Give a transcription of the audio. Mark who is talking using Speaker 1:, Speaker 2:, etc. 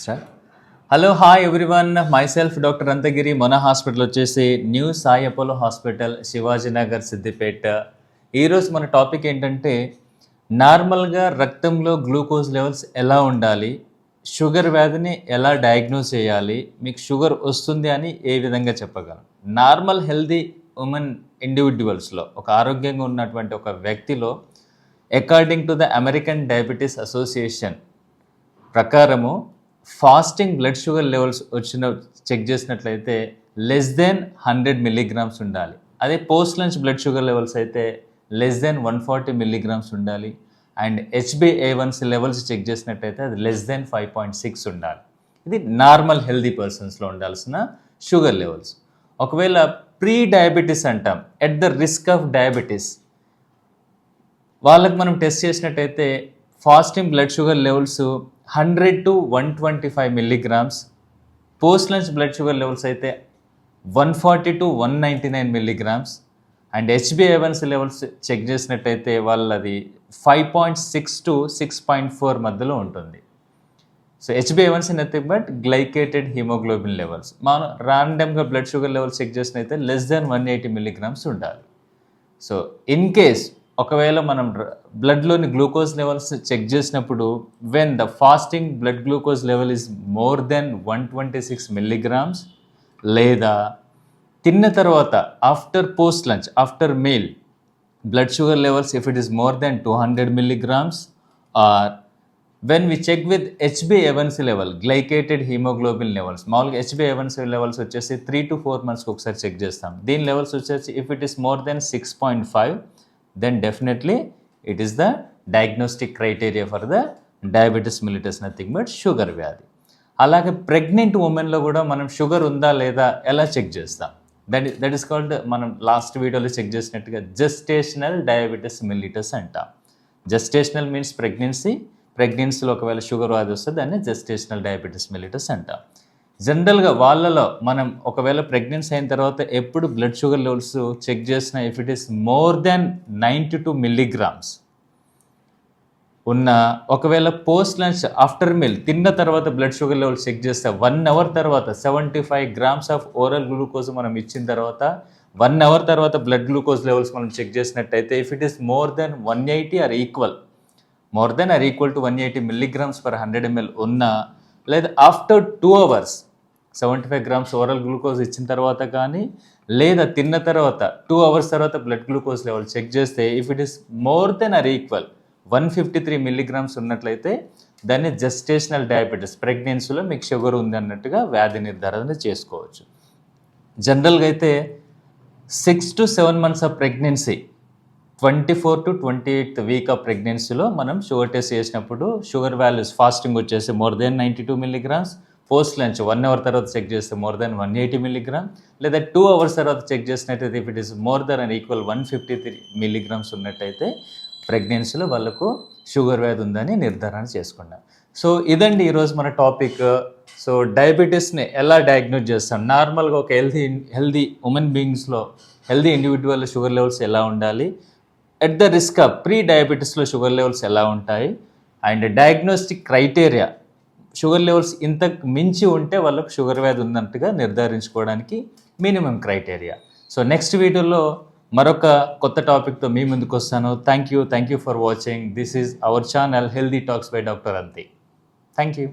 Speaker 1: Sir hello hi everyone myself doctor Anthagiri మన hospital వచ్చేసి new Sai Apollo hospital Shivajinagar Siddipet ఈరోజు మన topic ఏంటంటే నార్మల్గా రక్తంలో గ్లూకోజ్ లెవెల్స్ ఎలా ఉండాలి? షుగర్ వ్యాధిని ఎలా డయాగ్నోస్ చేయాలి? మీకు షుగర్ వస్తుంది అని ఏ విధంగా చెప్పగలం? నార్మల్ హెల్దీ ఉమెన్ ఇండివిజువల్స్లో ఒక ఆరోగ్యంగా ఉన్నటువంటి ఒక వ్యక్తిలో according to the American diabetes association ప్రకారము ఫాస్టింగ్ బ్లడ్ షుగర్ లెవెల్స్ వచ్చిన చెక్ చేసినట్లయితే లెస్ దెన్ హండ్రెడ్ మిల్లీగ్రామ్స్ ఉండాలి. అదే post lunch blood sugar levels అయితే less than one forty milligrams ఉండాలి. అండ్ హెచ్బిఏవన్స్ లెవెల్స్ చెక్ చేసినట్టయితే అది less than five point six ఉండాలి. ఇది నార్మల్ హెల్దీ పర్సన్స్లో ఉండాల్సిన షుగర్ లెవెల్స్ ఒకవేళ ప్రీ డయాబెటీస్ అంటాం at the risk of diabetes వాళ్ళకి మనం టెస్ట్ చేసినట్టయితే fasting blood sugar levels hundred to one twenty five milligrams. Post lunch blood sugar levels అయితే one forty to one ninety nine milligrams. And హెచ్బిఏవన్స్ levels check చేసినట్టయితే వాళ్ళది five point six to six point four మధ్యలో ఉంటుంది. So హెచ్బిఏవన్స్ nothing but glycated haemoglobin levels. మనం ర్యాండమ్గా blood sugar levels check చేసినైతే less than one eighty milligrams ఉండాలి. So in case ఒకవేళ మనం బ్లడ్లోని గ్లూకోజ్ లెవెల్స్ చెక్ చేసినప్పుడు when the fasting blood glucose level is more than one twenty six milligrams లేదా తిన్న తర్వాత after post lunch after meal blood sugar levels if it is more than two hundred milligrams or when we check with HB ఎవన్సీ level glycated haemoglobin levels మామూలుగా హెచ్బి ఎవన్సీ levels వచ్చేసి three to four మంత్స్కి ఒకసారి చెక్ చేస్తాం. దీని levels వచ్చేసి if it is more than six point five then definitely it is the diagnostic criteria for the diabetes mellitus nothing but sugar వ్యాధి. అలాగే ప్రెగ్నెంట్ ఉమెన్లో కూడా మనం షుగర్ ఉందా లేదా ఎలా చెక్ చేస్తాం? దట్ దట్ ఈస్ కాల్డ్ మనం లాస్ట్ వీడియోలో చెక్ చేసినట్టుగా జస్టేషనల్ డయాబెటీస్ మిలిటస్ అంటాం. జస్టేషనల్ మీన్స్ ప్రెగ్నెన్సీ ప్రెగ్నెన్సీలో ఒకవేళ షుగర్ వ్యాధి వస్తే దాన్ని జస్టేషనల్ డయాబెటీస్ మిలిటస్ అంటాం. జనరల్గా వాళ్ళలో మనం ఒకవేళ ప్రెగ్నెన్సీ అయిన తర్వాత ఎప్పుడు బ్లడ్ షుగర్ లెవెల్స్ చెక్ చేసిన if it is more than ninety two milligrams ఉన్న ఒకవేళ పోస్ట్ లంచ్ ఆఫ్టర్ మీల్ తిన్న తర్వాత బ్లడ్ షుగర్ లెవెల్ చెక్ చేస్తే వన్ అవర్ తర్వాత seventy five grams of oral glucose మనం ఇచ్చిన తర్వాత వన్ అవర్ తర్వాత బ్లడ్ గ్లూకోజ్ లెవెల్స్ మనం చెక్ చేసినట్టయితే if it is more than one eighty or equal more than or equal to one eighty milligrams per hundred ml ఉన్న లేదా after two hours seventy five grams oral glucose ఇచ్చిన తర్వాత కానీ లేదా తిన్న తర్వాత టూ అవర్స్ తర్వాత బ్లడ్ గ్లూకోజ్ లెవెల్ చెక్ చేస్తే if it is more than or equal one fifty three milligrams ఉన్నట్లయితే దాన్ని జస్టేషనల్ డయాబెటీస్ ప్రెగ్నెన్సీలో మీకు షుగర్ ఉంది అన్నట్టుగా వ్యాధి నిర్ధారణ చేసుకోవచ్చు. జనరల్గా అయితే six to seven months of pregnancy twenty four to twenty eighth week of ప్రెగ్నెన్సీలో మనం షుగర్ టెస్ట్ చేసినప్పుడు షుగర్ వాల్యూస్ ఫాస్టింగ్ వచ్చేసి more than ninety two milligrams post lunch one hour తర్వాత చెక్ చేస్తే more than one eighty milligram లేదా two hours తర్వాత check చేసినట్టయితే if it is more than and equal one fifty three milligrams ఉన్నట్టయితే ప్రెగ్నెన్సీలో వాళ్ళకు sugar వ్యాధి ఉందని నిర్ధారణ చేసుకున్నాం. సో ఇదండి ఈరోజు మన టాపిక్. సో డయాబెటీస్ని ఎలా డయాగ్నోజ్ చేస్తాం? నార్మల్గా ఒక హెల్దీ హెల్దీ ఉమెన్ బీయింగ్స్లో హెల్దీ ఇండివిజువల్ షుగర్ లెవెల్స్ ఎలా ఉండాలి? At the risk of pre డయాబెటీస్లో sugar levels ఎలా ఉంటాయి? And diagnostic criteria sugar levels ఇంత మించి ఉంటే వాళ్ళకు షుగర్ వ్యాధి ఉన్నట్టుగా నిర్ధారించుకోవడానికి మినిమం క్రైటీరియా. సో నెక్స్ట్ వీడియోలో మరొక కొత్త టాపిక్తో మీ ముందుకు వస్తాను. Thank you. Thank you for watching. This is our channel healthy talks by doctor Anthi thank you.